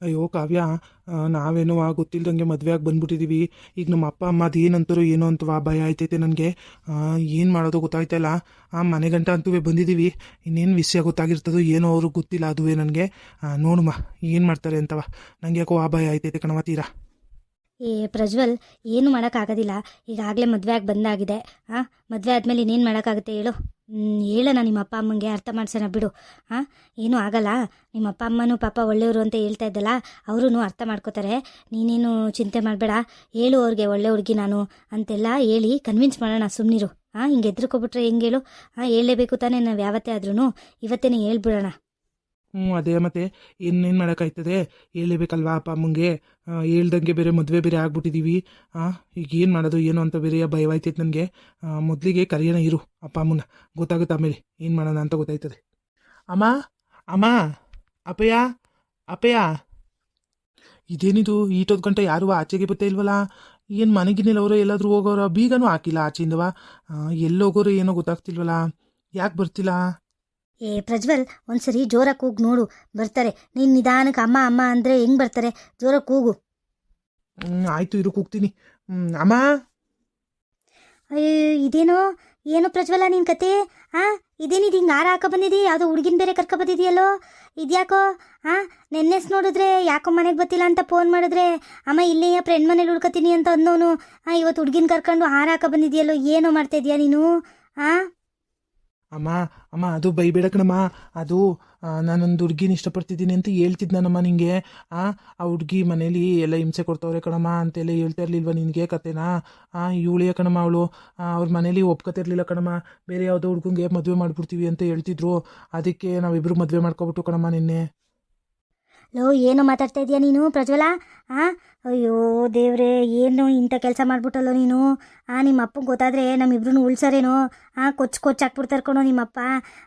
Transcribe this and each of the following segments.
ಅಯ್ಯೋ, ಕಾವ್ಯ ನಾವೇನೋ ಗೊತ್ತಿಲ್ದಂಗೆ ಮದುವೆ ಆಗಿ ಬಂದ್ಬಿಟ್ಟಿದ್ದೀವಿ ಈಗ ನಮ್ಮ ಅಪ್ಪ ಅಮ್ಮ ಅದು ಏನಂತಾರೋ ಏನೋ ಅಂತವಾ ಭಯ ಆಯ್ತೈತೆ ನನಗೆ. ಏನು ಮಾಡೋದು ಗೊತ್ತಾಯ್ತಲ್ಲ. ಆ ಮನೆ ಗಂಟ ಅಂತೂ ಬಂದಿದ್ದೀವಿ ಇನ್ನೇನು ವಿಷಯ ಗೊತ್ತಾಗಿರ್ತದೋ ಏನೋ ಅವ್ರಿಗೆ ಗೊತ್ತಿಲ್ಲ ಅದುವೇ ನನಗೆ. ನೋಡುಮ, ಏನು ಮಾಡ್ತಾರೆ ಅಂತವ ನನಗೆ ಯಾಕೋ ಆ ಭಯ ಆಯ್ತೈತೆ ಕಣವ ತೀರಾ. ಏ, ಪ್ರಜ್ವಲ್, ಏನು ಮಾಡೋಕ್ಕಾಗೋದಿಲ್ಲ. ಈಗಾಗಲೇ ಮದುವೆ ಆಗಿ ಬಂದಾಗಿದೆ. ಹಾಂ ಮದುವೆ ಆದಮೇಲೆ ಇನ್ನೇನು ಮಾಡೋಕ್ಕಾಗುತ್ತೆ ಹೇಳು. ಹೇಳೋಣ ನಿಮ್ಮ ಅಪ್ಪ ಅಮ್ಮಂಗೆ ಅರ್ಥ ಮಾಡ್ಸೋಣ ಬಿಡು. ಹಾಂ ಏನೂ ಆಗಲ್ಲ. ನಿಮ್ಮ ಅಪ್ಪ ಅಮ್ಮನೂ ಪಾಪ ಒಳ್ಳೆಯವರು ಅಂತ ಹೇಳ್ತಾ ಇದ್ದಲ್ಲ ಅವರು ಅರ್ಥ ಮಾಡ್ಕೋತಾರೆ. ನೀನೇನು ಚಿಂತೆ ಮಾಡಬೇಡ. ಹೇಳು ಅವ್ರಿಗೆ, ಒಳ್ಳೆ ಹುಡುಗಿ ನಾನು ಅಂತೆಲ್ಲ ಹೇಳಿ ಕನ್ವಿನ್ಸ್ ಮಾಡೋಣ ಸುಮ್ಮನಿರು ಹಾಂ ಹಿಂಗೆ ಎದ್ರುಕೊಬಿಟ್ರೆ ಹೆಂಗೆ ಹೇಳು? ಹಾಂ ಹೇಳಲೇಬೇಕು ತಾನೇ ನಾವು ಯಾವತ್ತೇ ಆದ್ರೂ ಇವತ್ತೇನೆ ಹೇಳ್ಬಿಡೋಣ. ಹ್ಞೂ, ಅದೇ ಮತ್ತೆ ಇನ್ನೇನು ಮಾಡೋಕ್ಕಾಯ್ತದೆ? ಹೇಳಲೇಬೇಕಲ್ವಾ ಅಪ್ಪ ಅಮ್ಮಂಗೆ? ಹೇಳ್ದಂಗೆ ಬೇರೆ ಮದುವೆ ಬೇರೆ ಆಗ್ಬಿಟ್ಟಿದ್ದೀವಿ ಹಾಂ ಈಗ ಏನು ಮಾಡೋದು, ಏನು ಅಂತ ಬೇರೆ ಭಯವಾಯ್ತೈತೆ ನನಗೆ. ಮೊದಲಿಗೆ ಕರೆಯೋಣ ಇರು ಅಪ್ಪ ಅಮ್ಮನ ಗೊತ್ತಾಗುತ್ತೆ ಆಮೇಲೆ? ಏನು ಮಾಡೋಣ ಅಂತ ಗೊತ್ತಾಯ್ತದೆ. ಅಮ್ಮ ಅಮ್ಮ, ಅಪ್ಪಯ್ಯ ಅಪ್ಪಯ್ಯ. ಇದೇನಿದು ಈಟೊತ್ತು ಗಂಟೆ ಯಾರು ಆಚೆಗೆ ಬರ್ತಾ ಇಲ್ವಲ್ಲ? ಏನು ಮನೆಗಿನಿಲ್ಲವರು ಎಲ್ಲಾದರೂ ಹೋಗೋರ ಬೀಗನೂ ಹಾಕಿಲ್ಲ ಆಚೆಯಿಂದವ? ಎಲ್ಲೋಗೋರು ಏನೋ ಗೊತ್ತಾಗ್ತಿಲ್ವಲ್ಲ? ಯಾಕೆ ಬರ್ತಿಲ್ಲ? ಏ ಪ್ರಜ್ವಲ್ ಒಂದ್ಸರಿ ಜೋರಾಗಿ ಕೂಗ್ ನೋಡು ಬರ್ತಾರೆ. ನೀನು ನಿಧಾನಕ್ಕೆ ಅಮ್ಮ ಅಮ್ಮ ಅಂದರೆ ಹೆಂಗ್ ಬರ್ತಾರೆ? ಜೋರಾಗಿ ಕೂಗು. ಆಯ್ತು ಇರು ಕೂಗ್ತೀನಿ. ಅಮ್ಮ? ಅಯ್ಯೋ ಇದೇನೋ? ಏನು ಪ್ರಜ್ವಲ ನಿನ್ ಕತೆ? ಹಾ ಇದೇನಿದು ಹಿಂಗೆ ಹಾರ ಹಾಕ ಬಂದಿದಿ? ಯಾವುದೋ ಹುಡುಗಿನ ಬೇರೆ ಕರ್ಕೊ ಬಂದಿದೆಯಲ್ಲೋ? ಇದ್ಯಾಕೋ? ಹಾ ನೆನ್ನೆಸ್ ನೋಡಿದ್ರೆ ಯಾಕೋ ಮನೆಗೆ ಬತ್ತಿಲ್ಲ ಅಂತ ಫೋನ್ ಮಾಡಿದ್ರೆ ಅಮ್ಮ ಇಲ್ಲೇ ಫ್ರೆಂಡ್ ಮನೇಲಿ ಉಳ್ಕೊತೀನಿ ಅಂತ ಅಂದವನು ಹಾ ಇವತ್ತು ಹುಡುಗಿನ ಕರ್ಕೊಂಡು ಹಾರ ಹಾಕ ಬಂದಿದೆಯಲ್ಲೋ ಏನೋ ಮಾಡ್ತಾ ಇದೀಯ ನೀನು? ಹಾ ಅಮ್ಮ ಅಮ್ಮ, ಅದು ಬೈಬೇಡ ಕಣಮ್ಮ. ಅದು ನಾನೊಂದು ಹುಡುಗಿನ ಇಷ್ಟಪಡ್ತಿದ್ದೀನಿ ಅಂತ ಹೇಳ್ತಿದ್ನಮ್ಮ ನಿನಗೆ ಆ ಆ ಹುಡುಗಿ ಮನೇಲಿ ಎಲ್ಲ ಹಿಂಸೆ ಕೊಡ್ತವ್ರೆ ಕಣಮ್ಮ ಅಂತೆಲ್ಲ ಹೇಳ್ತಾ ಇರಲಿಲ್ವ ನಿನಗೆ ಕತೆನಾ? ಆ ಇವಳಿಯ ಕಣಮ್ಮ ಅವಳು. ಅವ್ರ ಮನೇಲಿ ಒಪ್ಕೊತಿರ್ಲಿಲ್ಲ ಕಣಮ್ಮ. ಬೇರೆ ಯಾವುದೋ ಹುಡುಗಂಗೆ ಮದುವೆ ಮಾಡಿಬಿಡ್ತೀವಿ ಅಂತ ಹೇಳ್ತಿದ್ರು. ಅದಕ್ಕೆ ನಾವಿಬ್ಬರು ಮದುವೆ ಮಾಡ್ಕೊಬಿಟ್ಟು ಕಣಮ್ಮ ನಿನ್ನೆ. ಲೋ, ಏನು ಮಾತಾಡ್ತಾ ಇದೀಯಾ ನೀನು, ಪ್ರಜ್ವಲ? ಆ? ಅಯ್ಯೋ ದೇವ್ರೆ, ಏನು ಇಂಥ ಕೆಲಸ ಮಾಡ್ಬಿಟ್ಟಲ್ಲೋ ನೀನು? ಆ, ನಿಮ್ಮ ಅಪ್ಪಂಗೆ ಗೊತ್ತಾದರೆ ನಮ್ಮಿಬ್ರು ಉಳ್ಸರೇನೋ? ಆ, ಕೊಚ್ಚ ಕೊಚ್ಚು ಹಾಕ್ಬಿಡ್ತಾರೆ ಕಣೋ ನಿಮ್ಮಪ್ಪ?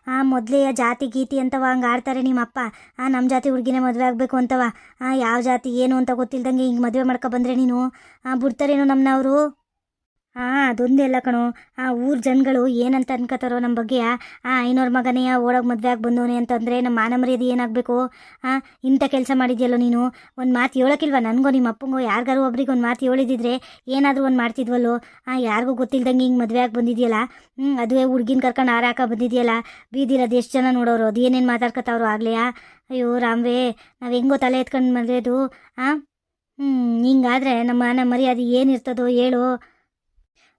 ಆ, ಮೊದಲೇ ಜಾತಿ ಗೀತಿ ಅಂತವ ಹಂಗೆ ಆಡ್ತಾರೆ ನಿಮ್ಮಪ್ಪ. ಆ ನಮ್ಮ ಜಾತಿ ಹುಡುಗಿನೇ ಮದುವೆ ಆಗಬೇಕು ಅಂತವ. ಆ, ಯಾವ ಜಾತಿ ಏನು ಅಂತ ಗೊತ್ತಿಲ್ದಂಗೆ ಹಿಂಗೆ ಮದುವೆ ಮಾಡ್ಕೊ ಬಂದರೆ ನೀನು? ಆ, ಬಿಡ್ತಾರೇನೋ ನಮ್ಮನ್ನ ಅವರು? ಹಾಂ ಅದೊಂದೇ ಅಲ್ಲ ಕಣೋ. ಆ, ಊರ ಜನಗಳು ಏನಂತ ಅನ್ಕೋತಾರೋ ನಮ್ಮ ಬಗ್ಗೆ, ಆ ಐನೋರ್ ಮಗನೇ ಓಡೋಗಿ ಮದುವೆ ಆಗಿ ಬಂದವನೇ ಅಂತಂದರೆ ನಮ್ಮ ಮಾನ ಮರ್ಯಾದೆ ಏನಾಗಬೇಕು? ಆ, ಇಂಥ ಕೆಲಸ ಮಾಡಿದ್ಯಲ್ಲೋ ನೀನು? ಒಂದು ಮಾತು ಹೇಳೋಕ್ಕಿಲ್ವ ನನಗೋ ನಿಮ್ಮ ಅಪ್ಪಂಗೋ, ಯಾರಿಗಾರು ಒಬ್ರಿಗೆ ಒಂದು ಮಾತು ಹೇಳಿದಿದ್ರೆ ಏನಾದರೂ ಒಂದು ಮಾಡ್ತಿದ್ವಲ್ಲೋ? ಆ, ಯಾರಿಗೂ ಗೊತ್ತಿಲ್ದಂಗೆ ಹಿಂಗೆ ಮದುವೆ ಆಗಿ ಬಂದಿದೆಯಲ್ಲ? ಹ್ಞೂ ಅದುವೇ ಹುಡ್ಗಿನ ಕರ್ಕೊಂಡು ಆರಾಕ ಬಂದಿದೆಯಲ್ಲ? ಬೀದಿರೋದು ಎಷ್ಟು ಜನ ನೋಡೋರು? ಅದು ಏನೇನು ಮಾತಾಡ್ಕೊತಾವ್ರು ಆಗಲೇ ಅಯ್ಯೋ ರಾಮ್ವೇ, ನಾವು ಹೆಂಗೋ ತಲೆ ಎತ್ಕೊಂಡು ಮದುವೆದು, ಆ? ಹ್ಞೂ ಹಿಂಗಾದ್ರೆ ನಮ್ಮ ಮಾನ ಮರ್ಯಾದೆ ಏನಿರ್ತದೋ ಹೇಳು.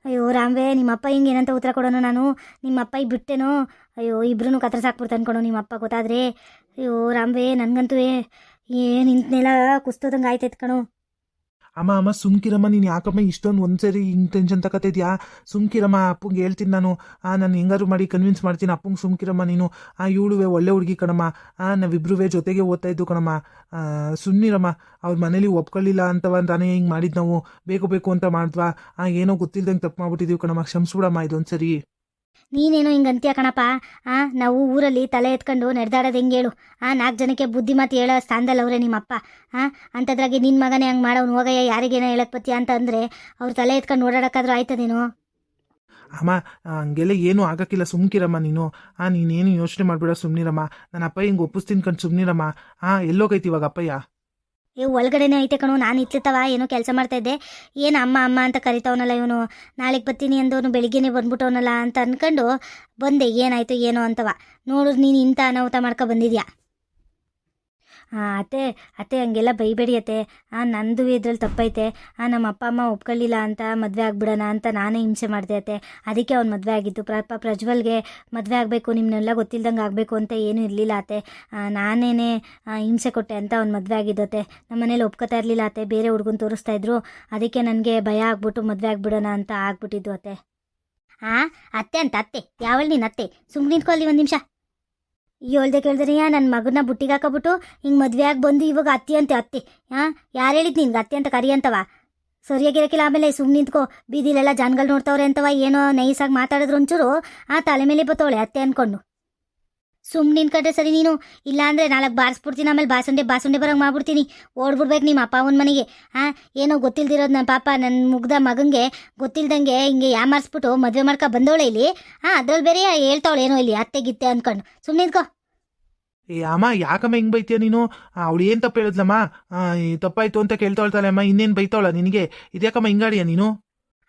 ಅಯ್ಯೋ ರಾಮ್ವೇ, ನಿಮ್ಮಪ್ಪ ಹಿಂಗೆ ಏನಂತ ಉತ್ತರ ಕೊಡೋನು ನಾನು? ನಿಮ್ಮಪ್ಪ ಈಗ ಬಿಟ್ಟೇನೋ? ಅಯ್ಯೋ ಇಬ್ರು ಕತ್ರ ಸಾಕ್ಬಿಡ್ತಾನೆ ಕಣೋ ನಿಮ್ಮಪ್ಪ ಗೊತ್ತಾದ್ರೆ. ಅಯ್ಯೋ ರಾಮ್ವೇ, ನನಗಂತೂ ಏನು ಇಂತನೆಲ್ಲ ಕುಸ್ತೋದಂಗೆ ಆಯ್ತೈತೆ ಕಣೋ. ಅಮ್ಮ ಅಮ್ಮ, ಸುಮ್ಕಿರಮ್ಮ, ನೀನು ಯಾಕಮ್ಮ ಇಷ್ಟೊಂದು ಒಂದ್ಸರಿ ಹಿಂಗೆ ಟೆನ್ಷನ್ ತಗೋತಿದ್ಯಾ ಸುಮ್ಕಿರಮ್ಮ, ಅಪ್ಪಂಗೆ ಹೇಳ್ತೀನಿ ನಾನು. ಆ, ನಾನು ಹೆಂಗಾರು ಮಾಡಿ ಕನ್ವಿನ್ಸ್ ಮಾಡ್ತೀನಿ. ಅಪ್ಪಂಗೆ ಸುಮ್ಕಿರಮ್ಮ ನೀನು. ಆ, ಇವಳುವೆ ಒಳ್ಳೆ ಹುಡುಗಿ ಕಣಮ್ಮ. ಆ, ನಾವಿಬ್ರುವೆ ಜೊತೆಗೆ ಓದ್ತಾ ಇದ್ದು ಕಣಮ್ಮ. ಸುಮ್ಮನಿರಮ್ಮ ಅವ್ರ ಮನೇಲಿ ಒಪ್ಕೊಳ್ಳಿಲ್ಲ ಅಂತವ ತಾನೇ ಹಿಂಗೆ ಮಾಡಿದ್ದು ನಾವು. ಬೇಕು ಬೇಕು ಅಂತ ಮಾಡಿದ್ವಾ? ಆ, ಏನೋ ಗೊತ್ತಿಲ್ದಂಗೆ ತಪ್ಪು ಮಾಡ್ಬಿಟ್ಟಿದ್ದೀವಿ ಕಣಮ್ಮ. ಕ್ಷಮಿಸ್ಬಿಡಮ್ಮ ಇದೊಂದ್ಸರಿ. ನೀನೇನೋ ಹಿಂಗೆ ಅಂತೀಯ ಕಣಪ್ಪ? ಆ, ನಾವು ಊರಲ್ಲಿ ತಲೆ ಎತ್ಕೊಂಡು ನಡೆದಾಡೋದು ಹೆಂಗೆ ಹೇಳು ಆ, ನಾಲ್ಕು ಜನಕ್ಕೆ ಬುದ್ಧಿ ಮಾತು ಹೇಳೋ ಸ್ಥಾನದಲ್ಲಿ ಅವರೇ ನಿಮ್ಮಪ್ಪ. ಆ, ಅಂಥದ್ರಾಗೆ ನಿನ್ನ ಮಗನೇ ಹಂಗೆ ಮಾಡೋನು ಹೋಗಯ್ಯ, ಯಾರಿಗೇನೋ ಹೇಳಕ್ ಬತ್ತೀಯ ಅಂತ ಅಂದರೆ ಅವ್ರು ತಲೆ ಎತ್ಕೊಂಡು ಓಡಾಡೋಕ್ಕಾದ್ರೂ ಆಯ್ತದೇನೋ? ಅಮ್ಮ, ಹಂಗೆಲ್ಲ ಏನೂ ಆಗಕ್ಕಿಲ್ಲ, ಸುಮ್ಕಿರಮ್ಮ ನೀನು. ಆ, ನೀನೇನು ಯೋಚನೆ ಮಾಡಿಬಿಡೋ ಸುಮ್ನಿರಮ್ಮ. ನನ್ನ ಅಪ್ಪ ಹಿಂಗೆ ಒಪ್ಪಿಸ್ತೀನಿ ಕಣ್ ಸುಮ್ನಿರಮ್ಮ. ಆ, ಎಲ್ಲೋಗೈತಿ ಇವಾಗ ಅಪ್ಪಯ್ಯ. ಏ, ಒಳಗಡೆನೇ ಐತೆ ಕಣೋ, ನಾನು ಇತ್ಲತ್ತವ ಏನೋ ಕೆಲಸ ಮಾಡ್ತಾ ಇದ್ದೆ. ಏನು ಅಮ್ಮ ಅಮ್ಮ ಅಂತ ಕರಿತಾವನಲ್ಲ ಇವನು. ನಾಳೆಗೆ ಬರ್ತೀನಿ ಅಂದವನು, ಬೆಳಿಗ್ಗೆನೇ ಬಂದ್ಬಿಟ್ಟವನಲ್ಲ ಅಂತ ಅನ್ಕೊಂಡು ಬಂದೆ. ಏನಾಯ್ತು, ಏನೋ ಅಂತವ. ನೋಡು, ನೀನು ಇಂಥ ಅನಾಹುತ ಮಾಡ್ಕೊ ಬಂದಿದ್ಯಾ? ಹಾಂ ಅತ್ತೆ ಅತ್ತೆ ಹಂಗೆಲ್ಲ ಬೈಬೇಡಿ ಅತ್ತೆ ಹಾಂ ನಂದು ಇದ್ರಲ್ಲಿ ತಪ್ಪೈತೆ. ಹಾಂ ನಮ್ಮ ಅಪ್ಪ, ಅಮ್ಮ ಒಪ್ಕೊಳ್ಳಿಲ್ಲ ಅಂತ ಮದುವೆ ಆಗ್ಬಿಡೋಣ ಅಂತ ನಾನೇ ಹಿಂಸೆ ಮಾಡಿದೆ ಅತ್ತೆ. ಅದಕ್ಕೆ ಅವ್ನು ಮದುವೆ ಆಗಿದ್ದು. ಪ್ರಪ ಪ್ರಜ್ವಲ್ಗೆ ಮದುವೆ ಆಗಬೇಕು ನಿಮ್ಮನ್ನೆಲ್ಲ ಗೊತ್ತಿಲ್ದಂಗೆ ಆಗಬೇಕು ಅಂತ ಏನೂ ಇರಲಿಲ್ಲ ಅತ್ತೆ. ನಾನೇನೇ ನಾನೇನೆ ಹಿಂಸೆ ಕೊಟ್ಟೆ ಅಂತ ಅವ್ನು ಮದುವೆ ಆಗಿದ್ದತ್ತೆ ನಮ್ಮ ಮನೇಲಿ ಒಪ್ಕೋತಾ ಇರಲಿಲ್ಲ ಅತ್ತೆ. ಬೇರೆ ಹುಡುಗನ ತೋರಿಸ್ತಾ ಇದ್ರು. ಅದಕ್ಕೆ ನನಗೆ ಭಯ ಆಗ್ಬಿಟ್ಟು ಮದುವೆ ಆಗಿಬಿಡೋಣ ಅಂತ ಆಗ್ಬಿಟ್ಟಿದ್ದು ಅತ್ತೆ. ಹಾಂ ಅತ್ತೆ ಅಂತ ಅತ್ತೆ. ಯಾವಳು ನೀನು ಅತ್ತೆ? ಸುಮ್ಮನೆ ನಿಂತ್ಕೊಳ್ಳಿ ಒಂದು ನಿಮಿಷ. ಹೇಳ್ದೆ ಕೇಳ್ದರಿಯ ನನ್ನ ಮಗನ ಬುಟ್ಟಿಗೆ ಹಾಕೋಬಿಟ್ಟು ಹಿಂಗೆ ಮದುವೆ ಆಗಿ ಬಂದು ಇವಾಗ ಅತ್ತಿ ಅಂತೆ, ಅತ್ತಿ. ಹಾಂ ಯಾರು ಹೇಳಿದ್ ನಿನ್ಗೆ? ಅತ್ತಿ ಅಂತ ಕರಿ ಅಂತವ? ಸರಿಯಾಗಿರಕ್ಕಿಲ್ಲ ಆಮೇಲೆ ಸುಮ್ಮನೆ ನಿಂತ್ಕೋ. ಬೀದಿಲೆಲ್ಲ ಜನಗಳು ನೋಡ್ತಾವ್ರೆ ಅಂತವ? ಏನೋ ನೈಸಾಗಿ ಮಾತಾಡಿದ್ರು ಒಂಚೂರು. ಆ ತಲೆ ಮೇಲೆ ಬತ್ತವಳೆ ಅತ್ತೆ ಅನ್ಕೊಂಡು. ಸುಮ್ಮನೆ ಕಡೆ ಸರಿ ನೀನು. ಇಲ್ಲ ಅಂದ್ರೆ ನಾಲ್ಕು ಬಾರಿಸ್ಬಿಡ್ತೀನಿ ಆಮೇಲೆ ಬಾಸುಂಡೆ ಬಾಸುಂಡೆ ಬರೋಂಗೆ ಮಾಡ್ಬಿಡ್ತೀನಿ. ಓಡ್ಬಿಡ್ಬೇಕು ನಿಮ್ಮ ಅಪ್ಪ ಅವನ ಮನೆಗೆ. ಹಾಂ ಏನೋ ಗೊತ್ತಿಲ್ದಿರೋದು ನನ್ನ ಪಾಪ ನನ್ನ ಮುಗ್ದ ಮಗಂಗೆ ಗೊತ್ತಿಲ್ದಂಗೆ ಹಿಂಗೆ ಯಾಮಾರಿಸ್ಬಿಟ್ಟು ಮದುವೆ ಮಾಡ್ಕೊ ಬಂದವಳೆ ಇಲ್ಲಿ. ಹಾಂ ಅದ್ರಲ್ಲಿ ಬೇರೆ ಹೇಳ್ತಾವಳೆ ಏನೋ ಇಲ್ಲಿ, ಅತ್ತೆ ಗಿತ್ತೆ ಅಂದ್ಕೊಂಡು ಸುಮ್ಮನೆ ನಿಂತ್ಕೋ. ಏ, ಅಮ್ಮ, ಯಾಕಮ್ಮ ಹಿಂಗೆ ಬೈತೀಯ ನೀನು? ಅವಳು ಏನು ತಪ್ಪು ಹೇಳಿದ್ಲಮ್ಮ? ತಪ್ಪಾಯ್ತು ಅಂತ ಕೇಳ್ತಾಳ್ತಾಳೆ ಅಮ್ಮ, ಇನ್ನೇನ್ ಬೈತಾವಳ ನಿನಗೆ? ಇದ್ಯಾಕಮ್ಮ ಹಿಂಗಾಡಿಯ ನೀನು?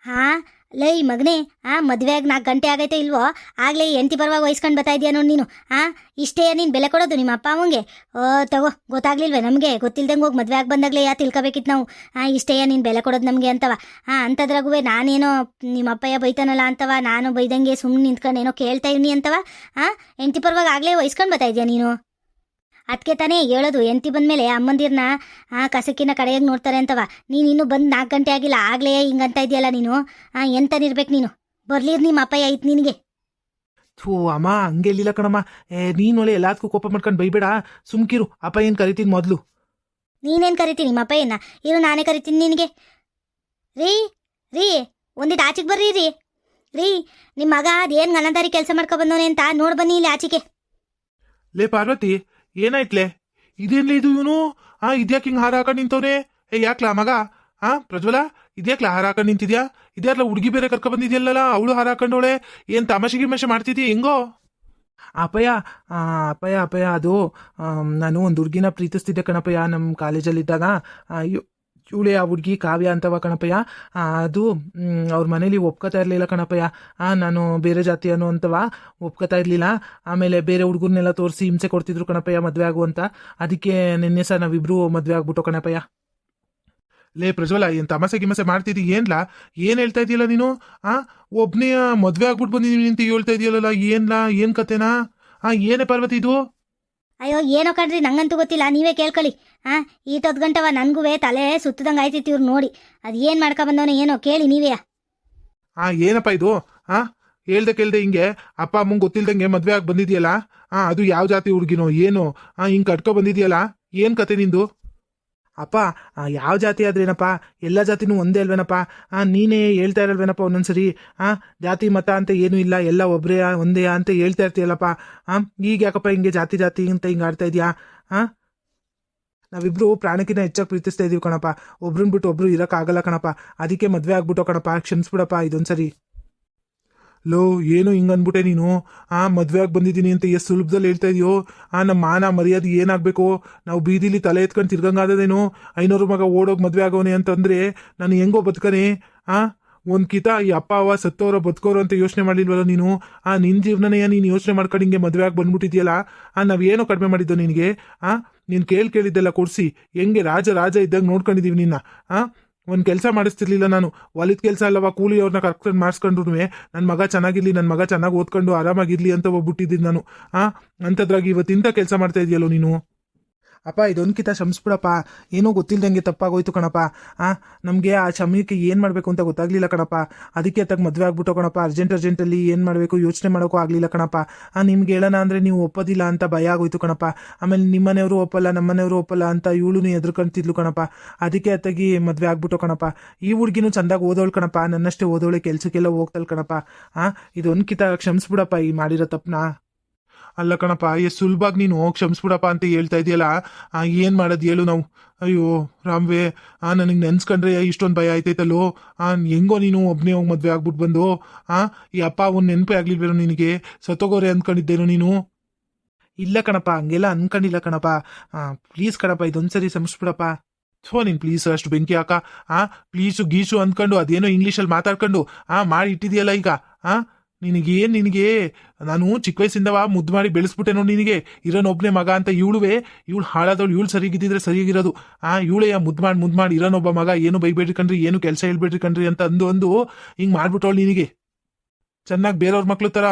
ಹಾ? ಲೇ ಮಗನೇ, ಆ, ಮದುವೆಯಾಗಿ ನಾಲ್ಕು ಗಂಟೆ ಆಗೈತೆ ಇಲ್ವೋ? ಆಗಲೇ ಎಂಟಿ ಪರವಾಗಿ ವಹಿಸ್ಕೊಂಡು ಬರ್ತಾ ಇದೆಯಾ ನೋಡಿ ನೀನು, ಆ? ಇಷ್ಟೇ ನೀನು ಬೆಲೆ ಕೊಡೋದು ನಿಮ್ಮ ಅಪ್ಪ ಅಮ್ಮಂಗೆ? ಓ, ತಗೋ, ಗೊತ್ತಾಗ್ಲಿಲ್ವೇ ನಮಗೆ? ಗೊತ್ತಿಲ್ದಂಗೆ ಹೋಗಿ ಮದುವೆ ಆಗಿ ಬಂದಾಗಲೇ ಯಾ ತಿಳ್ಕೊಬೇಕಿತ್ತು ನಾವು? ಆ, ಇಷ್ಟೇ ನೀನು ಬೆಲೆ ಕೊಡೋದು ನಮಗೆ ಅಂತವ. ಆ ಅಂಥದ್ರಾಗೂ ನಾನೇನೋ ನಿಮ್ಮ ಅಪ್ಪಯ್ಯ ಬೈತಾನಲ್ಲ ಅಂತವ, ನಾನು ಬೈದಂಗೆ ಸುಮ್ಮನೆ ನಿಂತ್ಕೊಂಡು ಏನೋ ಕೇಳ್ತಾ ಇವ್ನಿ ಅಂತವ, ಆ? ಎಂಟಿ ಪರವಾಗಿ ಆಗಲೇ ವಹಿಸ್ಕೊಂಡು ಬರ್ತಾ ಇದೆಯಾ ನೀನು? ಅದಕ್ಕೆ ತಾನೇ ಹೇಳೋದು. ಎಂತಿ ಬಂದಮೇಲೆ ಅಮ್ಮಂದಿರ್ನ ಆ ಕಸಕಿನ ಕಡೆಯಾಗಿ ನೋಡ್ತಾರೆ ಅಂತವ. ನೀನು ಇನ್ನೂ ಬಂದು ನಾಲ್ಕು ಗಂಟೆ ಆಗಿಲ್ಲ. ಆಗಲೇ ಹಿಂಗಂತ ಇದೆಯಲ್ಲ ನೀನು? ಆ ಎಂತನಿರ್ಬೇಕು ನೀನು? ಬರ್ಲಿರ್ ನಿಮ್ಮ ಅಪ್ಪಯ್ಯ ಐತ್ ನಿನಗೆ. ಥೂ ಅಮ್ಮ ಹಂಗೆ ಇಲ್ಲಿಲ್ಲ ಕಣಮ್ಮ. ಏ ನೀನ್ ಒಳ್ಳೆ ಎಲ್ಲದಕ್ಕೂ ಕೋಪ ಮಾಡ್ಕೊಂಡು ಬೈಬೇಡ. ಸುಮ್ಕಿರು. ಅಪ್ಪ ಏನು ಕರಿತೀನಿ ಮೊದಲು? ನೀನೇನು ಕರಿತೀನಿ ನಿಮ್ಮ ಅಪ್ಪಯ್ಯನ ಇರು ನಾನೇ ಕರಿತೀನಿ ನಿನಗೆ. ರೀ ರೀ ಒಂದಿಟ್ಟು ಆಚೆಗೆ ಬರ್ರಿ ರೀ. ರೀ ನಿಮ್ಮ ಮಗ ಅದೇನು ಗನದಾರಿ ಕೆಲಸ ಮಾಡ್ಕೊಬಂದವನೇ ಅಂತ ನೋಡ್ಬನ್ನಿ ಇಲ್ಲಿ ಆಚೆಗೆ. ಲೇ ಪಾರ್ವತಿ ಏನಾಯ್ತ್ಲೆ? ಇದೇನ್ಲೆ ಇದು ಇವನು? ಆ, ಇದ್ಯಾಕೆ ಹಿಂಗ್ ಹಾರ ನಿಂತವ್ರೆ? ಏ, ಯಾಕ್ಲಾ ಮಗ? ಆ, ಪ್ರಜ್ವಲ ಇದ್ಯಾಕ್ಲಾ ಹಾರ ನಿಂತಿದ್ಯಾ? ಇದ್ಯಾಕ್ಲ ಹುಡುಗಿ ಬೇರೆ ಕರ್ಕೊ ಬಂದಿದ್ಯಲ್ಲ ಅವಳು ಹಾರ ಹಾಕೊಂಡವಳೆ. ಏನ್ ತಮಾಷೆ ಗಿಮಾಷೆ ಮಾಡ್ತಿದ್ಯಾ ಹೆಂಗೋ? ಅಪಯ ಅಪಯ ಅಪಯ ಅದು ನಾನು ಒಂದು ಹುಡುಗಿನ ಪ್ರೀತಿಸ್ತಿದ್ದೆ ಕಣಪಯ್ಯ ನಮ್ಮ ಕಾಲೇಜಲ್ಲಿದ್ದಾಗ. ಇವಳೆ ಆ ಹುಡುಗಿ ಕಾವ್ಯ ಅಂತವ ಕಣಪಯ್ಯ ಅದು ಅವ್ರ ಮನೇಲಿ ಒಪ್ಕೋತಾ ಇರಲಿಲ್ಲ ಕಣಪಯ್ಯ ಆ ನಾನು ಬೇರೆ ಜಾತಿ ಅನ್ನೋ ಅಂತವ ಒಪ್ಕೋತಾ ಇರಲಿಲ್ಲ. ಆಮೇಲೆ ಬೇರೆ ಹುಡುಗರ್ನೆಲ್ಲ ತೋರಿಸಿ ಹಿಂಸೆ ಕೊಡ್ತಿದ್ರು ಕಣಪಯ್ಯ ಮದುವೆ ಆಗು ಅಂತ ಅದಕ್ಕೆ ನಿನ್ನೆ ಸಹ ನಾವಿಬ್ರು ಮದುವೆ ಆಗ್ಬಿಟ್ಟು ಕಣಪಯ್ಯ ಲೇ ಪ್ರಜ್ವಲ ಏನು ತಮಾಸೆ ಗಿಮಸೆ ಮಾಡ್ತಿದ್ದಿ? ಏನ್ಲಾ? ಏನು ಹೇಳ್ತಾ ಇದೆಯಲ್ಲ ನೀನು? ಆ ಒಬ್ಬನೇ ಮದುವೆ ಆಗ್ಬಿಟ್ಟು ಬಂದಿದ್ದೀನಿ ಅಂತ ಹೇಳ್ತಾ ಇದೆಯಲ್ಲ ಏನ್ಲಾ? ಏನ್ ಕತೆನಾ? ಆ ಏನೇ ಪಾರ್ವತಿ ಇದು? ಅಯ್ಯೋ ಏನೋ ಕಣ್ರಿ ನಂಗಂತೂ ಗೊತ್ತಿಲ್ಲ. ನೀವೇ ಕೇಳ್ಕೊಳ್ಳಿ. ಆ ಈ ಗಂಟವ ನನಗೂ ತಲೆ ಸುತ್ತದಂಗೆ ಆಯ್ತಿತ್ತು ಇವ್ರು ನೋಡಿ. ಅದು ಏನು ಮಾಡ್ಕ ಬಂದವನ ಏನೋ ಕೇಳಿ ನೀವೇ. ಆ, ಏನಪ್ಪ ಇದು? ಆ, ಹೇಳ್ದೆ ಕೇಳ್ದೆ ಹಿಂಗೆ, ಅಪ್ಪ, ಅಮ್ಮಂಗೆ ಗೊತ್ತಿಲ್ದಂಗೆ ಮದ್ವೆ ಆಗಿ ಬಂದಿದ್ಯಲ್ಲ? ಆ, ಅದು ಯಾವ ಜಾತಿ ಹುಡುಗಿನೋ, ಏನು? ಆ, ಹಿಂಗ್ ಕಟ್ಕೊ ಬಂದಿದ್ಯಲ್ಲ? ಏನ್ ಕತೆ ನಿಂದು? ಅಪ್ಪ ಯಾವ ಜಾತಿ ಆದ್ರೇನಪ್ಪ? ಎಲ್ಲ ಜಾತಿನೂ ಒಂದೇ ಅಲ್ವೇನಪ್ಪ? ಆ, ನೀನೇ ಹೇಳ್ತಾ ಇರಲ್ವೇನಪ್ಪ ಒಂದೊಂದ್ಸರಿ? ಆ, ಜಾತಿ, ಮತ ಅಂತ ಏನೂ ಇಲ್ಲ, ಎಲ್ಲ ಒಬ್ರೇ, ಒಂದೇ ಅಂತ ಹೇಳ್ತಾ ಇರ್ತೀಯಲ್ಲಪ್ಪ? ಆ, ಈಗ ಯಾಕಪ್ಪ ಹಿಂಗೆ ಜಾತಿ ಜಾತಿ ಅಂತ ಹಿಂಗೆ ಆಡ್ತಾ ಇದೀಯಾ? ಆ ನಾವಿಬ್ರು ಪ್ರಾಣಕ್ಕಿಂತ ಹೆಚ್ಚಾಗಿ ಪ್ರೀತಿಸ್ತಾ ಇದೀವಿ ಕಣಪ್ಪ. ಒಬ್ರನ್ನ ಬಿಟ್ಟು ಒಬ್ರು ಇರೋಕ್ಕಾಗಲ್ಲ ಕಣಪ್ಪ. ಅದಕ್ಕೆ ಮದುವೆ ಆಗ್ಬಿಟ್ಟು ಕಣಪ್ಪ, ಕ್ಷಮಿಸ್ಬಿಡಪ್ಪ ಇದೊಂದ್ಸರಿ. ಲೋ, ಏನು ಹಿಂಗೆ ಅಂದ್ಬಿಟ್ಟೆ ನೀನು? ಆ, ಮದ್ವೆ ಆಗಿ ಬಂದಿದ್ದೀನಿ ಅಂತ ಎಷ್ಟು ಸುಲಭದಲ್ಲಿ ಹೇಳ್ತಾ ಇದೆಯೋ? ಆ ನಮ್ಮ ಮಾನ ಮರ್ಯಾದೆ ಏನಾಗಬೇಕು? ನಾವು ಬೀದಿಲಿ ತಲೆ ಎತ್ಕೊಂಡು ತಿರ್ಗಂಗಾದದೇನು ಐನೂರು ಮಗ ಓಡೋಗಿ ಮದುವೆ ಆಗೋನೆ ಅಂತಂದರೆ ನಾನು ಹೆಂಗೋ ಬದುಕನೆ? ಆ? ಒಂದ್ ಕಿತ ಈ ಅಪ್ಪ ಅವ ಸತ್ತೋರೋ ಬದುಕೋರೋ ಅಂತ ಯೋಚನೆ ಮಾಡಿಲ್ವಲ್ಲ ನೀನು? ಆ, ನಿನ್ ಜೀವನನೇ ನೀನು ಯೋಚನೆ ಮಾಡ್ಕೊಂಡು ಹಿಂಗೆ ಮದುವೆ ಆಗಿ ಬಂದ್ಬಿಟ್ಟಿದ್ಯಲ್ಲ? ಆ ನಾವೇನೋ ಕಡಿಮೆ ಮಾಡಿದ್ದು ನಿನಗೆ? ಆ, ನೀನ್ ಕೇಳಿ ಕೇಳಿದ್ದೆಲ್ಲ ಕೊಡಿಸಿ. ಹೆಂಗೆ ರಾಜ ರಾಜ ಇದ್ದಾಗ ನೋಡ್ಕೊಂಡಿದೀವಿ ನಿನ್ನ? ಆ, ಒಂದ್ ಕೆಲಸ ಮಾಡಿಸ್ತಿರ್ಲಿಲ್ಲ ನಾನು. ಹೊಲಿದ ಕೆಲಸ ಅಲ್ಲವಾ ಕೂಲಿ ಅವ್ರನ್ನ ಕರ್ಕೊಂಡು ಮಾಡಿಸ್ಕೊಂಡ್ರು ನನ್ನ ಮಗ ಚೆನ್ನಾಗಿರ್ಲಿ ನನ್ನ ಮಗ ಚೆನ್ನಾಗಿ ಓದ್ಕೊಂಡು ಆರಾಮಾಗಿರ್ಲಿ ಅಂತ ಹೋಗ್ಬಿಟ್ಟಿದ್ದೀನಿ ನಾನು. ಆ, ಅಂಥದ್ರಾಗಿ ಇವತ್ತಿಂದ ಕೆಲಸ ಮಾಡ್ತಾ ಇದೆಯಲ್ಲೋ ನೀನು? ಅಪ್ಪ, ಇದೊಂದ್ಕಿತ ಕ್ಷಮಿಸ್ಬಿಡಪ್ಪ ಏನೋ ಗೊತ್ತಿಲ್ದಂಗೆ ತಪ್ಪಾಗೋಯ್ತು ಕಣಪ್ಪ. ಆ, ನಮಗೆ ಆ ಸಮಯಕ್ಕೆ ಏನು ಮಾಡಬೇಕು ಅಂತ ಗೊತ್ತಾಗ್ಲಿಲ್ಲ ಕಣಪ್ಪ. ಅದಕ್ಕೆ ಅತ್ತಾಗ ಮದುವೆ ಆಗ್ಬಿಟ್ಟು ಕಣಪ್ಪ. ಅರ್ಜೆಂಟ್, ಅರ್ಜೆಂಟಲ್ಲಿ ಏನು ಮಾಡಬೇಕು ಯೋಚನೆ ಮಾಡೋಕ್ಕೂ ಆಗಲಿಲ್ಲ ಕಣಪ್ಪ. ಆ, ನಿಮ್ಗೆ ಹೇಳೋಣ ಅಂದರೆ ನೀವು ಒಪ್ಪೋದಿಲ್ಲ ಅಂತ ಭಯ ಆಗೋಯ್ತು ಕಣಪ್ಪ. ಆಮೇಲೆ ನಿಮ್ಮನೆಯವರು ಒಪ್ಪಲ್ಲ ನಮ್ಮನೆಯವರು ಒಪ್ಪಲ್ಲ ಅಂತ ಇವಳು ಎದುರ್ಕೊಂತಿದ್ಲು ಕಣಪ್ಪ. ಅದಕ್ಕೆ ಅತ್ತಾಗಿ ಮದುವೆ ಆಗ್ಬಿಟ್ಟು ಕಣಪ್ಪ. ಈ ಹುಡುಗಿನೂ ಚಂದಾಗಿ ಓದೋಳು ಕಣಪ್ಪ. ನನ್ನಷ್ಟೇ ಓದೋಳೆ, ಕೆಲಸಕ್ಕೆಲ್ಲ ಹೋಗ್ತಾಳೆ ಕಣಪ್ಪ. ಆ, ಇದೊಂದ್ಕಿತ ಕ್ಷಮಿಸ್ಬಿಡಪ್ಪ ಈ ಮಾಡಿರೋ ತಪ್ಪನ ಅಲ್ಲ ಕಣಪ್ಪ ಎಷ್ಟು ಸುಲಭವಾಗಿ ನೀನು ಕ್ಷಮಿಸ್ಬಿಡಪ್ಪ ಅಂತ ಹೇಳ್ತಾ ಇದೆಯಲ್ಲ? ಏನ್ ಮಾಡೋದು ಹೇಳು ನಾವು. ಅಯ್ಯೋ, ರಾಮ್ವೆ, ಆ, ನನಗೆ ನೆನ್ಸ್ಕೊಂಡ್ರೆ ಇಷ್ಟೊಂದು ಭಯ ಆಯ್ತೈತಲ್ಲೋ? ಆ, ಹೆಂಗೋ ನೀನು ಒಬ್ಬನೇ ಹೋಗಿ ಮದುವೆ ಆಗ್ಬಿಟ್ಟು ಬಂದು? ಆ, ಈ ಅಪ್ಪ ನೆನಪೇ ಆಗ್ಲಿಲ್ವೇನೋ ನಿನಗೆ? ಸತ್ತೋಗೋರೆ ಅಂದ್ಕೊಂಡಿದ್ದೇನು ನೀನು? ಇಲ್ಲ ಕಣಪ್ಪ, ಹಂಗೆಲ್ಲ ಅನ್ಕೊಂಡಿಲ್ಲ ಕಣಪ್ಪ. ಪ್ಲೀಸ್ ಕಣಪ್ಪ, ಇದೊಂದ್ಸರಿ ಕ್ಷಮಿಸ್ಬಿಡಪ್ಪ. ಥೋ, ನೀನು ಪ್ಲೀಸ್ ಅಷ್ಟು ಬೆಂಕಿ ಹಾಕ. ಆ, ಪ್ಲೀಸು ಗೀಸು ಅಂದ್ಕೊಂಡು ಅದೇನೋ ಇಂಗ್ಲೀಷಲ್ಲಿ ಮಾತಾಡ್ಕೊಂಡು, ಆ, ಮಾಡಿ ಇಟ್ಟಿದೆಯಲ್ಲ ಈಗ. ಆ ನಿನಗೇನ್ ನಿನಗೆ? ನಾನು ಚಿಕ್ಕ ವಯಸ್ಸಿಂದವ ಮುದ್ದು ಮಾಡಿ ಬೆಳೆಸ್ಬಿಟ್ಟೆ ನೋಡಿ ನಿನಗೆ. ಇರೋನೊಬ್ನೇ ಮಗ ಅಂತ ಇವಳುವೆ. ಇವಳು ಹಾಳಾದವಳು, ಇವಳು ಸರಿಗಿದ್ದಿದ್ರೆ ಸರಿಯಾಗಿರೋದು. ಆ, ಇವಳೇ ಮುದ್ದು ಮಾಡಿ ಮುದ್ದು ಮಾಡಿ ಇರೋನೊಬ್ಬ ಮಗ. ಏನು ಬೈಬೇಡ್ರಿ ಕಣ್ರಿ, ಏನು ಕೆಲಸ ಹೇಳ್ಬೇಡ್ರಿ ಕಣ್ರಿ ಅಂತ ಅಂದು ಅಂದು ಹಿಂಗ್ ಮಾಡ್ಬಿಟ್ಟವಳು ನಿನಗೆ. ಚೆನ್ನಾಗಿ ಬೇರೆಯವ್ರ ಮಕ್ಳು ತರ,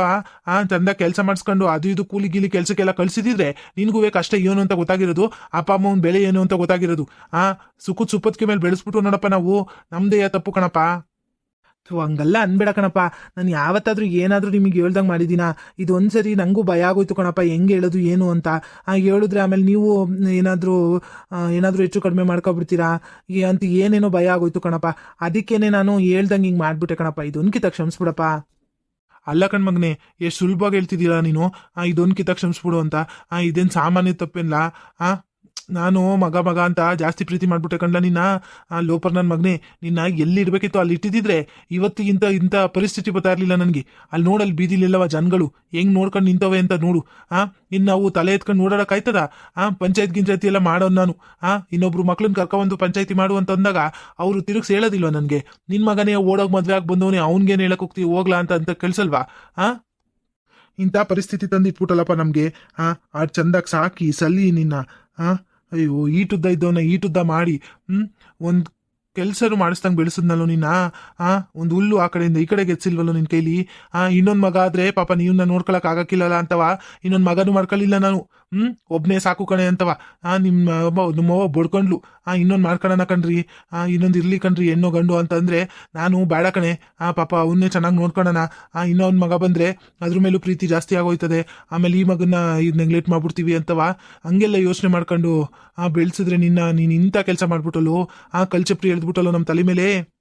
ಆ ಚಂದ ಕೆಲಸ ಮಾಡಿಸ್ಕೊಂಡು ಅದು ಇದು ಕೂಲಿ ಗೀಲಿ ಕೆಲಸಕ್ಕೆಲ್ಲ ಕಳ್ಸಿದಿದ್ರೆ ನಿನಗೂ ಕಷ್ಟ ಏನು ಅಂತ ಗೊತ್ತಾಗಿರೋದು? ಅಪ್ಪ ಅಮ್ಮನ ಬೆಲೆ ಏನು ಅಂತ ಗೊತ್ತಾಗಿರೋದು? ಆ, ಸುಖದ ಸುಪ್ಪತ್ಕೆ ಮೇಲೆ ಬೆಳೆಸ್ಬಿಟ್ಟು ನೋಡಪ್ಪ ನಾವು. ನಮ್ದೇ ತಪ್ಪು ಕಣಪ್ಪ. ಥು, ಹಂಗಲ್ಲ ಅನ್ಬೇಡ ಕಣಪ್ಪ ನಾನು ಯಾವತ್ತಾದರೂ ಏನಾದರೂ ನಿಮಗೆ ಹೇಳ್ದಂಗೆ ಮಾಡಿದ್ದೀನಾ ಇದು ಒಂದ್ಸರಿ ನನಗೂ ಭಯ ಆಗೋಯ್ತು ಕಣಪ್ಪ, ಹೆಂಗೆ ಹೇಳೋದು, ಏನು ಅಂತ. ಹೇಳಿದ್ರೆ ಆಮೇಲೆ ನೀವು ಏನಾದರೂ ಏನಾದರೂ ಹೆಚ್ಚು ಕಡಿಮೆ ಮಾಡ್ಕೊಬಿಡ್ತೀರಾ? ಅಂತ ಏನೇನೋ ಭಯ ಆಗೋಯ್ತು ಕಣಪ್ಪ. ಅದಕ್ಕೇನೆ ನಾನು ಹೇಳ್ದಂಗೆ ಹಿಂಗೆ ಮಾಡ್ಬಿಟ್ಟೆ ಕಣಪ್ಪ. ಇದೊಂದ್ಕಿತ ಕ್ಷಮಿಸ್ಬಿಡಪ್ಪ. ಅಲ್ಲ ಕಣ್ಮಗ್ನೆ ಎಷ್ಟು ಸುಲಭವಾಗಿ ಹೇಳ್ತಿದ್ದೀರಾ ನೀನು? ಇದೊಂದ್ಕಿತ ಕ್ಷಮಿಸ್ಬಿಡು ಅಂತ. ಇದೇನು ಸಾಮಾನ್ಯ ತಪ್ಪೇನಲ್ಲ ಆ? ನಾನು ಮಗ ಮಗ ಅಂತ ಜಾಸ್ತಿ ಪ್ರೀತಿ ಮಾಡ್ಬಿಟ್ಟೆ ಕಂಡ್ಲ ನಿನ್ನ ಆ, ಲೋಪರ್ ನನ್ನ ಮಗನೇ, ನಿನ್ನ ಎಲ್ಲಿ ಇಡಬೇಕಿತ್ತು ಅಲ್ಲಿ ಇಟ್ಟಿದ್ರೆ ಇವತ್ತಿಗಿಂತ ಇಂಥ ಪರಿಸ್ಥಿತಿ ಬರ್ತಾ ಇರಲಿಲ್ಲ ನನಗೆ. ಅಲ್ಲಿ ನೋಡಲ್ಲಿ ಬೀದಿಲಿಲ್ಲವ ಜನಗಳು. ಹೆಂಗ್ ನೋಡ್ಕೊಂಡು ನಿಂತವೆ ಅಂತ ನೋಡು. ಆ, ಇನ್ನು ನಾವು ತಲೆ ಎತ್ಕೊಂಡು ನೋಡೋಕ್ಕಾಯ್ತದ ಆ, ಪಂಚಾಯತ್ ಗಿಂಚಾಯತಿ ಎಲ್ಲ ಮಾಡೋನು ನಾನು. ಆ, ಇನ್ನೊಬ್ರು ಮಕ್ಳನ್ನ ಕರ್ಕೊಂಬಂದು ಪಂಚಾಯತಿ ಮಾಡು ಅಂತ ಅಂದಾಗ ಅವರು ತಿರುಗಿಸಿ ಹೇಳೋದಿಲ್ವ ನನಗೆ? ನಿನ್ನ ಮಗನೇ ಓಡೋಗಿ ಮದುವೆ ಆಗಿ ಬಂದವನೇ, ಅವ್ನಿಗೇನು ಹೇಳಕ್ ಹೋಗ್ತೀವಿ ಹೋಗ್ಲಾ ಅಂತ ಅಂತ ಕಳ್ಸಲ್ವಾ ಆ? ಇಂಥ ಪರಿಸ್ಥಿತಿ ತಂದಿಟ್ಬಿಟ್ಟಲ್ಲಪ್ಪ ನಮಗೆ. ಆ ಚಂದಾಗ್ ಸಾಕಿ ಸಲ್ಲಿ ನಿನ್ನ. ಆ? ಅಯ್ಯೋ, ಈಟುದ್ದ ಇದ್ದವನ್ನ ಈಟುದ್ದ ಮಾಡಿ, ಹ್ಮ್? ಒಂದು ಕೆಲ್ಸರು ಮಾಡಿಸ್ದಂಗೆ ಬೆಳೆಸಿದ್ನಲ್ಲೋ ನಿನ್ನ ಆ, ಒಂದು ಹುಲ್ಲು ಆ ಕಡೆಯಿಂದ ಈ ಕಡೆ ಎತ್ಸಿಲ್ವಲ್ಲೋ ನಿನ್ ಕೈಲಿ? ಆ, ಇನ್ನೊಂದು ಮಗ ಆದ್ರೆ ಪಾಪ ನೀವನ್ನ ನೋಡ್ಕೊಳಕ್ ಆಗಕ್ಕಿಲ್ಲಲ್ಲ ಅಂತವ? ಇನ್ನೊಂದು ಮಗನು ಮಾಡ್ಕೊಳ್ಳಿಲ್ಲ ನಾನು. ಹ್ಮ್? ಒಬ್ನೇ ಸಾಕು ಕಣೆ ಅಂತವ. ಆ ನಿಮ್ಮ ನಿಮ್ಮವ್ವ ಬಡ್ಕೊಂಡ್ಲು. ಆ, ಇನ್ನೊಂದ್ ಮಾಡ್ಕೊಳ್ಳೋಣ ಕಣ್ರಿ. ಆ, ಇನ್ನೊಂದು ಇರ್ಲಿ ಕಣ್ರಿ ಹೆಣ್ಣು ಗಂಡು ಅಂತಂದ್ರೆ ನಾನು ಬೇಡ ಕಣೆ. ಆ, ಪಾಪ ಅವನ್ನೇ ಚೆನ್ನಾಗಿ ನೋಡ್ಕೊಳ್ಳೋಣ ಆ ಇನ್ನೊಂದ್ ಮಗ ಬಂದ್ರೆ ಅದ್ರ ಮೇಲೂ ಪ್ರೀತಿ ಜಾಸ್ತಿ ಆಗೋಯ್ತದೆ. ಆಮೇಲೆ ಈ ಮಗನ್ನ ಇದು ನೆಗ್ಲೆಕ್ಟ್ ಮಾಡ್ಬಿಡ್ತೀವಿ ಅಂತವ. ಹಂಗೆಲ್ಲ ಯೋಚನೆ ಮಾಡ್ಕೊಂಡು, ಆ, ಬೆಳೆಸಿದ್ರೆ ನಿನ್ನ, ನೀನು ಇಂಥ ಕೆಲಸ ಮಾಡ್ಬಿಟ್ಟಲು ಆ, ಕಲ್ಚಪ್ರಿ ಎಳ್ದ್ಬಿಟ್ಟಲು ನಮ್ಮ ತಲೆ ಮೇಲೆ?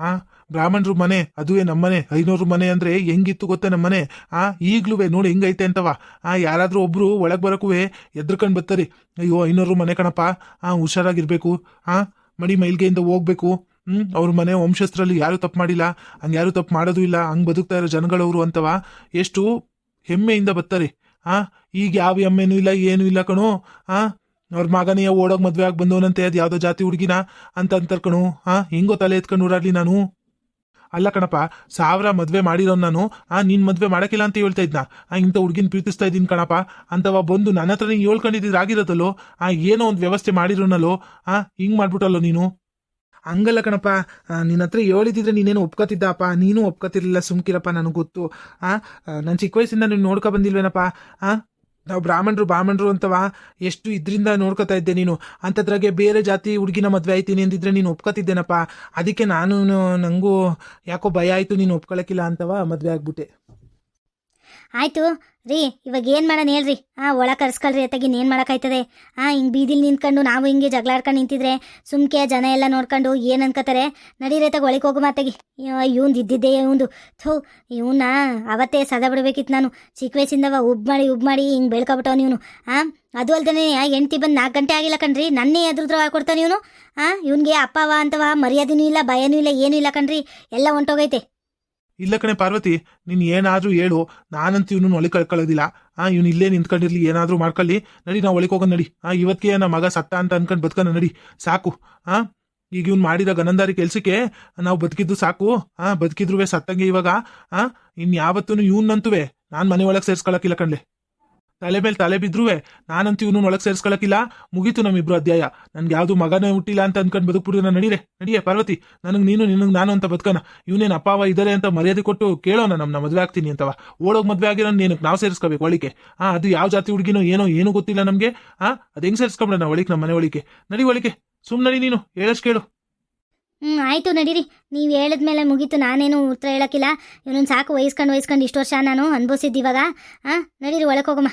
ಆ, ಬ್ರಾಹ್ಮಣರು ಮನೆ, ಅದುವೇ ನಮ್ಮನೆ ಐನೂರು ಮನೆ ಅಂದ್ರೆ ಹೆಂಗಿತ್ತು ಗೊತ್ತೇ ನಮ್ಮನೆ ಆ ಈಗ್ಲೂ ನೋಡಿ ಹೆಂಗೈತೆ ಅಂತವ. ಆ, ಯಾರಾದ್ರೂ ಒಬ್ರು ಒಳಗೆ ಬರಕುವೆ ಎದ್ರಕಂಡ್ ಬರ್ತಾರೆ ಅಯ್ಯೋ, ಐನೂರು ಮನೆ ಕಣಪ್ಪ. ಆ, ಹುಷಾರಾಗಿರ್ಬೇಕು. ಆ, ಮಡಿ ಮೈಲ್ಗೆಯಿಂದ ಹೋಗ್ಬೇಕು. ಹ್ಞೂ ಅವ್ರ ಮನೆ ವಂಶಸ್ಥರಲ್ಲಿ ಯಾರು ತಪ್ಪು ಮಾಡಿಲ್ಲ. ಹಂಗೆ ಯಾರು ತಪ್ಪು ಮಾಡೋದು ಇಲ್ಲ. ಹಂಗೆ ಬದುಕ್ತಾ ಇರೋ ಜನಗಳವರು ಅಂತವ. ಎಷ್ಟು ಹೆಮ್ಮೆಯಿಂದ ಬರ್ತಾರೆ ಆ, ಈಗ ಯಾವ ಹೆಮ್ಮೆನೂ ಇಲ್ಲ, ಏನೂ ಇಲ್ಲ ಕಣೋ. ಆ ಅವ್ರ ಮಗನೇ ಓಡೋಗ್ ಮದುವೆ ಆಗಿ ಬಂದವನಂತೆ, ಅದು ಯಾವುದೋ ಜಾತಿ ಹುಡುಗಿನ ಅಂತ ಅಂತರ್ಕಣು ಕಣು. ಆ, ಹೆಂಗೋ ತಲೆ ಎತ್ಕೊಂಡು ಓಡಾಡ್ಲಿ ನಾನು? ಅಲ್ಲ ಕಣಪ್ಪ, ಸಾವಿರ ಮದುವೆ ಮಾಡಿರೋ ನಾನು. ಆ, ನಿನ್ ಮದುವೆ ಮಾಡೋಕ್ಕಿಲ್ಲ ಅಂತ ಹೇಳ್ತಾ ಇದ್ನ? ಆ, ಇಂಥ ಹುಡುಗಿನ ಪ್ರೀತಿಸ್ತಾ ಇದ್ದೀನಿ ಕಣಪ್ಪ. ಅಂತವ ಬಂದು ನನ್ನ ಹತ್ರ ನೀನ್ ಹೇಳ್ಕೊಂಡಿದ್ರೆ ಆಗಿರೋದಲ್ಲೋ ಆ, ಏನೋ ಒಂದು ವ್ಯವಸ್ಥೆ ಮಾಡಿರೋನಲ್ಲೋ? ಆ, ಹಿಂಗೆ ಮಾಡ್ಬಿಟ್ಟಲ್ಲೋ ನೀನು? ಹಂಗಲ್ಲ ಕಣಪ್ಪ. ನಿನ್ನ ಹತ್ರ ಹೇಳಿದ್ರೆ ನೀನೇನು ಒಪ್ಕೋತಿದ್ದಪ್ಪ? ನೀನು ಒಪ್ಕೋತಿರ್ಲಿಲ್ಲ ಸುಮ್ಕಿರಪ್ಪ, ನನಗೆ ಗೊತ್ತು. ಆ ನನ್ನ ಚಿಕ್ಕ ವಯಸ್ಸಿಂದ ನೀನು ನೋಡ್ಕೊ ಬಂದಿಲ್ವೇನಪ್ಪ? ಆ ನಾವು ಬ್ರಾಹ್ಮಣರು ಬ್ರಾಹ್ಮಣರು ಅಂತವಾ? ಎಷ್ಟು ಇದರಿಂದ ನೋಡ್ಕೋತಾ ಇದ್ದೆ ನೀನು? ಅಂಥದ್ರಾಗೆ ಬೇರೆ ಜಾತಿ ಹುಡುಗಿನ ಮದುವೆ ಆಯ್ತೀನಿ ಅಂದಿದ್ರೆ ನೀನು ಒಪ್ಕೋತಿದ್ದೇನಪ್ಪ. ಅದಕ್ಕೆ ನಾನು ನನಗೂ ಯಾಕೋ ಭಯ ಆಯಿತು ನೀನು ಒಪ್ಕೊಳಕ್ಕಿಲ್ಲ ಅಂತವ ಮದುವೆ ಆಗ್ಬಿಟ್ಟೆ. ಆಯ್ತು ರೀ, ಇವಾಗ ಏನು ಮಾಡೋಣ ಹೇಳ್ರಿ? ಆ, ಒಳ ಕರ್ಸ್ಕೊಳ್ರಿ ಅತ್ತಾಗಿ ಏನು ಮಾಡೋಕ್ಕಾಯ್ತದೆ? ಆ, ಹಿಂಗೆ ಬೀದಿಲಿ ನಿಂತ್ಕೊಂಡು ನಾವು ಹಿಂಗೆ ಜಗಳಾಡ್ಕೊಂಡು ನಿಂತಿದ್ರೆ ಸುಮ್ಕೆ ಜನ ಎಲ್ಲ ನೋಡ್ಕೊಂಡು ಏನು ಅನ್ಕೋತಾರೆ? ನಡೀರೇತಾಗ ಒಳಗೆ ಹೋಗು ಮಾತಾಗಿ ಇವಂದು ಇದ್ದಿದ್ದೆ ಇವಂದು ಥೋ ಇವನ್ನ ಅವತ್ತೇ ಸದಾ ಬಿಡ್ಬೇಕಿತ್ತು ನಾನು. ಚಿಕ್ಕ ವಯಸ್ಸಿಂದವ ಉಬ್ ಮಾಡಿ ಉಬ್ ಮಾಡಿ ಹಿಂಗೆ ಬೆಳ್ಕೊಬಿಟ್ಟವ್ ಇವನು. ಆ, ಅದು ಅಲ್ದೇ ಹೆಂಡ್ತಿ ಬಂದು ನಾಲ್ಕು ಗಂಟೆ ಆಗಿಲ್ಲ ಕಣ್ರಿ. ನನ್ನೇ ಎದುರುದ್ರ ಕೊಡ್ತಾನೆ ಇವನು. ಆ, ಇವನಿಗೆ ಅಪ್ಪವ, ಅಂತವ ಮರ್ಯಾದೆನೂ ಇಲ್ಲ, ಭಯನೂ ಇಲ್ಲ, ಏನೂ ಇಲ್ಲ ಕಣ್ರಿ. ಎಲ್ಲ ಹೊಂಟೋಗೈತೆ. ಇಲ್ಲ ಕಣೆ ಪಾರ್ವತಿ, ನೀನು ಏನಾದರೂ ಹೇಳು. ನಾನಂತೂ ಇವನು ಒಳಿ ಕಳ್ಕೊಳ್ಳೋದಿಲ್ಲ. ಆ, ಇವ್ನು ಇಲ್ಲೇ ನಿಂತ್ಕೊಂಡಿರ್ಲಿ, ಏನಾದರೂ ಮಾಡ್ಕೊಳ್ಳಿ. ನಡಿ, ನಾವು ಒಳಗೆ ಹೋಗೋಣ ನಡಿ. ಆ ಇವತ್ತಿಗೆ ನಮ್ಮ ಮಗ ಸತ್ತ ಅಂತ ಅನ್ಕೊಂಡು ಬದುಕೋಣ ನಡಿ. ಸಾಕು. ಆ, ಈಗ ಇವ್ನು ಮಾಡಿದ ಗನಂದಾರಿ ಕೆಲ್ಸಕ್ಕೆ, ನಾವು ಬದುಕಿದ್ದು ಸಾಕು. ಆ, ಬದುಕಿದ್ರುವೆ ಸತ್ತಂಗೆ ಇವಾಗ. ಆ ಇನ್ನು ಯಾವತ್ತೂ ಇವನ್ನಂತುವೆ ನಾನು ಮನೆ ಒಳಗೆ ಸೇರ್ಸ್ಕೊಳಕಿಲ್ಲ ಕಣ್ಲೆ. ತಲೆ ಮೇಲೆ ತಲೆ ಬಿದ್ರುವೆ. ನಾನಂತೂ ಇವನು ಒಳಗೆ ಸೇರಿಸ್ಕೊಳಕಿಲ್ಲ. ಮುಗೀತು ನಮ್ಮಿಬ್ರು ಅಧ್ಯಾಯ. ನನ್ಗೆ ಯಾವುದು ಮಗನೇ ಹುಟ್ಟಿಲ್ಲ ಅಂತ ಅನ್ಕೊಂಡ್ ಬದುಕ್ಬಿಡು ನಾನು ನಡೀರೆ. ನಡಿಯೇ, ಪಾರ್ವತಿ, ನನಗೆ ನೀನು ನಿನಗೆ ನಾನು ಅಂತ ಬದುಕೋಣ ಇವನೇನು ಅಪ್ಪಾವ ಇದ್ದಾರೆ ಅಂತ ಮರ್ಯಾದೆ ಕೊಟ್ಟು ಕೇಳೋಣ ನಮ್ಮನ್ನ ಮದುವೆ ಆಗ್ತೀನಿ ಅಂತವ. ಓಡೋಗ್ ಮದುವೆ ಆಗಿರೋ ನೀನು ನಾವು ಸೇರಿಸ್ಕೋಬೇಕು ಒಳಿಕೆ. ಹಾಂ ಅದು ಯಾವ ಜಾತಿ ಹುಡುಗಿನೋ ಏನೋ, ಏನೂ ಗೊತ್ತಿಲ್ಲ ನಮಗೆ. ಆ, ಅದು ಹೆಂಗ್ ಸೇರಿಸ್ಕೊಂಬಿಡೋಣ ಒಳಿಕೆ ನಮ್ಮ ಮನೆ ಒಳಿಕೆ. ನಡಿ ಒಳಿಕೆ. ಸುಮ್ ನಡಿ ನೀನು. ಹೇಳಷ್ಟು ಕೇಳು. ಹ್ಞೂ ಆಯಿತು ನಡೀರಿ. ನೀವು ಹೇಳಿದ್ಮೇಲೆ ಮುಗೀತು. ನಾನೇನು ಉತ್ತರ ಹೇಳೋಕ್ಕಿಲ್ಲ. ಇವನೊಂದು ಸಾಕು, ವಹಿಸ್ಕೊಂಡು ವಹಿಸ್ಕೊಂಡು ಇಷ್ಟು ವರ್ಷ ನಾನು ಅನುಭವಿಸಿದ್ದು ಇವಾಗ. ಹಾಂ ನಡೀರಿ ಒಳಕ್ಕೆ ಹೋಗಮ್ಮ.